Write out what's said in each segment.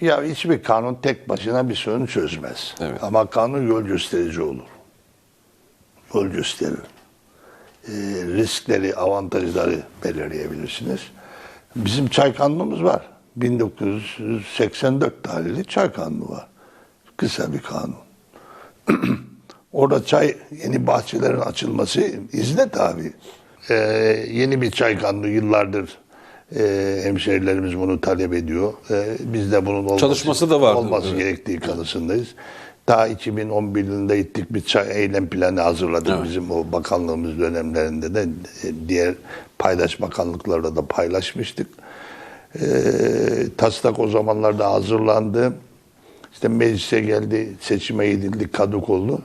Ya hiçbir kanun tek başına bir sorun çözmez. Evet. Ama kanun yol gösterici olur. Yol gösterir. Ee, riskleri, avantajları belirleyebilirsiniz. Bizim çay kanunumuz var. 1984 tarihli çay kanunu var. Kısa bir kanun. Orada çay yeni bahçelerin açılması izne tabi. Ee, yeni bir çay kanunu yıllardır e, hemşehrilerimiz bunu talep ediyor. Ee, biz de bunun olması, Çalışması da vardı. olması Evet. gerektiği kanısındayız. Daha 2011 yılında gittik bir çay eylem planı hazırladık. Evet. Bizim o bakanlığımız dönemlerinde de e, diğer paylaş bakanlıklarla da paylaşmıştık. Ee, taslak o zamanlarda hazırlandı. İşte meclise geldi, seçime gidildi, kaduk oldu.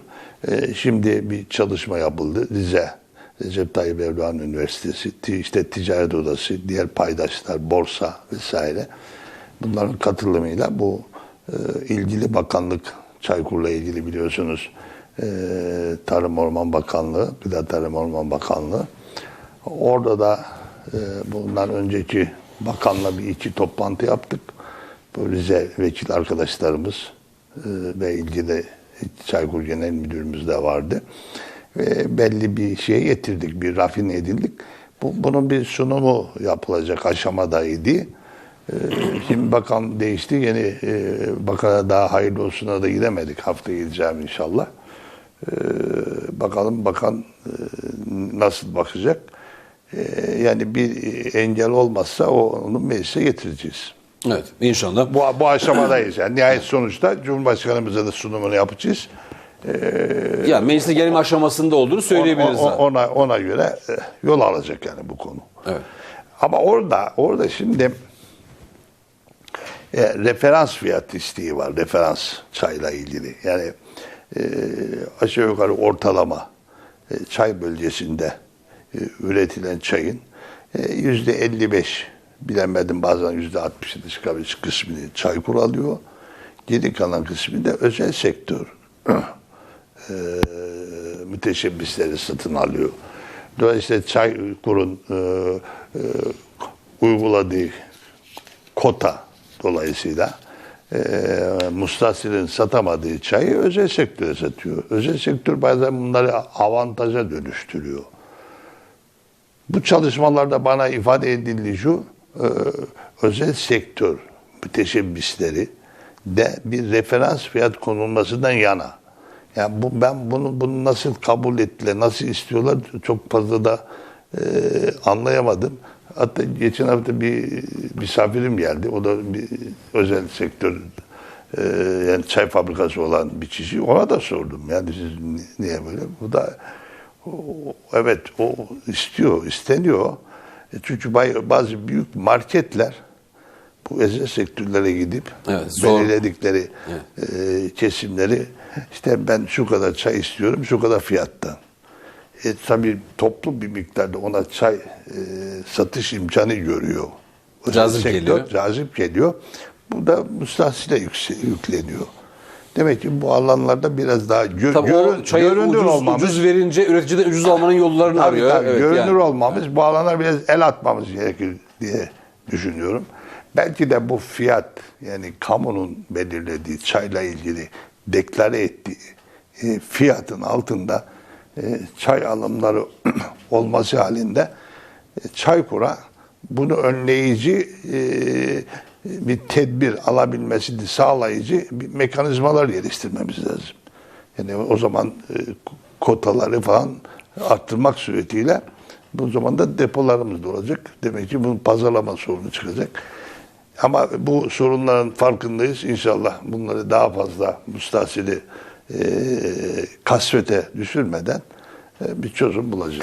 Ee, şimdi bir çalışma yapıldı. Rize, Recep Tayyip Erdoğan Üniversitesi, işte ticaret odası, diğer paydaşlar, borsa vesaire. Bunların katılımıyla bu e, ilgili bakanlık, Çaykur'la ilgili biliyorsunuz e, Tarım Orman Bakanlığı, Gıda Tarım Orman Bakanlığı. Orada da e, bundan önceki bakanla bir iki toplantı yaptık. Bu Rize vekil arkadaşlarımız e, ve ilgili Çaykur Genel Müdürümüz de vardı. Belli bir şeye getirdik, bir rafine edildik. Bu, bunun bir sunumu yapılacak aşamadaydı. E, Şimdi bakan değişti. Yeni e, bakana daha hayırlı olsuna da gidemedik. Hafta gideceğim inşallah. E, bakalım bakan e, nasıl bakacak. E, yani bir engel olmazsa o- onu meclise getireceğiz. Evet inşallah. Bu, bu aşamadayız. Yani nihayet sonuçta Cumhurbaşkanımıza da sunumunu yapacağız. Ya meclise gelme aşamasında olduğunu söyleyebiliriz. O- o- zaten. ona, ona göre e, yol alacak yani bu konu. Evet. Ama orada orada şimdi e, referans fiyat isteği var. Referans çayla ilgili. Yani e, aşağı yukarı ortalama e, çay bölgesinde e, üretilen çayın e, yüzde 55 bilemedim bazen yüzde 60'ı çıkabilir kısmını Çaykur alıyor. Geri kalan kısmı da özel sektör e, müteşebbisleri satın alıyor. Dolayısıyla Çaykur'un e, e, uyguladığı kota dolayısıyla e, Mustasir'in satamadığı çayı özel sektöre satıyor. Özel sektör bazen bunları avantaja dönüştürüyor. Bu çalışmalarda bana ifade edildiği şu, e, özel sektör müteşebbisleri de bir referans fiyat konulmasından yana. Yani bu, ben bunu, bunu nasıl kabul ettiler, nasıl istiyorlar çok fazla da e, anlayamadım. Hatta geçen hafta bir misafirim geldi. O da bir özel sektör e, yani çay fabrikası olan bir kişi. Ona da sordum. Yani siz ni- niye böyle? Bu da o- evet o istiyor, isteniyor. E, Çünkü bazı büyük marketler bu özel sektörlere gidip Evet, zor. belirledikleri e, kesimleri işte ben şu kadar çay istiyorum, şu kadar fiyattan. E, tabii toplu bir miktarda ona çay e, satış imkanı görüyor. Özel Cazip geliyor. Cazip geliyor. Bu da müstahsile yükleniyor. Demek ki bu alanlarda biraz daha gö- Tabii görün, çayı görünür ucuz, olmamız, ucuz verince üreticiden ucuz almanın yollarını Tabii, arıyor. tabii, Evet, görünür yani. olmamız, bu alana biraz el atmamız gerekir diye düşünüyorum. Belki de bu fiyat, yani kamunun belirlediği çayla ilgili deklare ettiği e, fiyatın altında e, çay alımları olması halinde e, Çaykur'a bunu önleyici e, bir tedbir alabilmesini sağlayıcı bir mekanizmalar geliştirmemiz lazım. Yani o zaman e, kotaları falan arttırmak suretiyle bu zaman da depolarımız da olacak. Demek ki bunun pazarlama sorunu çıkacak. Ama bu sorunların farkındayız. İnşallah bunları daha fazla müstahsili e, kasvete düşürmeden e, bir çözüm bulacağız.